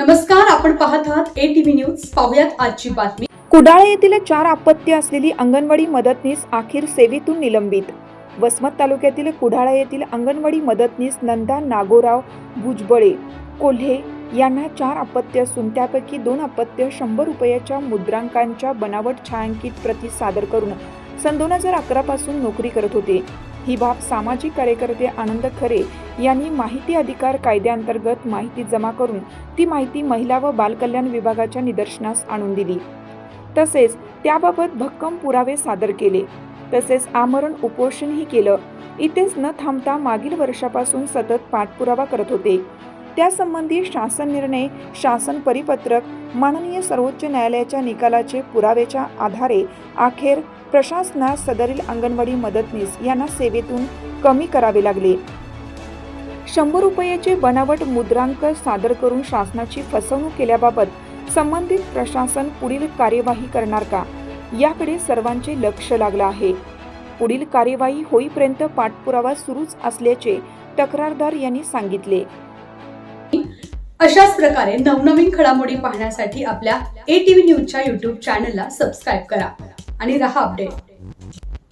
नमस्कार आपण पाहत आहात ए टीव्ही न्यूज पाहुयात आजची बातमी. कुडाळे येथील चार अपत्य असलेली अंगणवाडी मदतनीस अखेर सेवेतून निलंबित. वसमत तालुक्यातील कुडाळा येथील अंगणवाडी मदतनीस नंदा नागोराव भुजबळे कोल्हे यांना चार अपत्य असून त्यापैकी दोन अपत्य शंभर रुपयाच्या मुद्रांकांच्या बनावट छायांकित प्रती सादर करून सन दोन हजार अकरापासून नोकरी करत होते. ही बाब सामाजिक कार्यकर्ते आनंद खरे यांनी माहिती अधिकार कायद्याअंतर्गत माहिती जमा करून ती माहिती महिला व बालकल्याण विभागाच्या निदर्शनास आणून दिली. तसेच त्याबाबत भक्कम पुरावे सादर केले. तसेच आमरण उपोषणही केलं. इथेच न थांबता मागील वर्षापासून सतत पाठपुरावा करत होते. त्यासंबंधी शासन निर्णय शासन परिपत्रक माननीय सर्वोच्च न्यायालयाच्या निकालाचे पुराव्याच्या आधारे अखेर प्रशासनास सदरील अंगणवाडी मदतनीस यांना सेवेतून कमी करावे लागले. शंभर रुपयाचे बनावट मुद्रांक सादर करून शासनाची फसवणूक केल्याबाबत संबंधित प्रशासन पुढील कार्यवाही करणार का? याकडे सर्वांचे लक्ष लागलं आहे. पुढील कार्यवाही होईपर्यंत पाठपुरावा सुरूच असल्याचे तक्रारदार यांनी सांगितले. अशाच प्रकारे नवनवीन घडामोडी पाहण्यासाठी आपल्या ए टीव्ही न्यूजच्या युट्यूब चॅनलला सबस्क्राईब करा. आणि रहा अपडेट